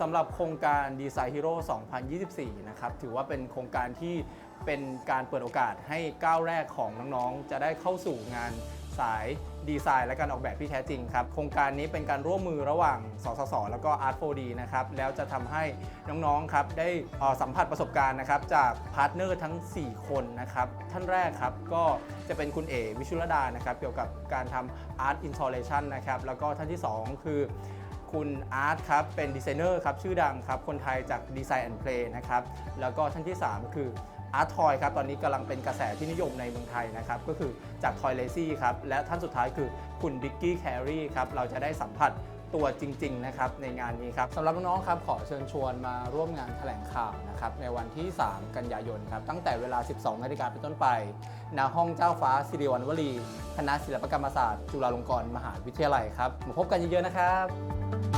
สำหรับโครงการ Design Hero 2024 นะครับ ถือว่าเป็นโครงการที่เป็นการเปิดโอกาสให้ก้าวแรกของน้องๆ จะได้เข้าสู่งานสายดีไซน์และการออกแบบที่แท้จริงครับ โครงการนี้เป็นการร่วมมือระหว่าง สสส แล้วก็ Art 4D นะครับ แล้วจะทำให้น้องๆ ครับ ได้สัมผัสประสบการณ์นะครับ จากพาร์ทเนอร์ทั้ง 4 คนนะครับ ท่านแรกครับ ก็จะเป็นคุณเอวิชุรดานะครับ เกี่ยวกับการทำ Art Installation นะครับ แล้วก็ท่านที่ 2 คือ คุณอาร์ตครับ เป็นดีไซเนอร์ครับชื่อดังครับ คนไทยจาก Design and Play นะครับ แล้วก็ท่านที่ 3 คืออาร์ตทอยครับ ตอนนี้กำลังเป็นกระแสที่นิยมในเมืองไทยนะครับ ก็คือจากทอยเลซี่ครับ และท่านสุดท้ายคือคุณดิกกี้แครีครับ เราจะได้สัมผัส ตัวจริงๆนะครับในงานนี้ครับสำหรับน้องๆครับขอเชิญชวนมาร่วมงานแถลงข่าวนะครับในวันที่ 3 กันยายนครับตั้งแต่เวลา 12 นาฬิกาเป็นต้นไปณห้องเจ้าฟ้าสิริวัณวลีคณะศิลปกรรมศาสตร์ จุฬาลงกรณ์มหาวิทยาลัยครับมาพบกันเยอะๆนะครับ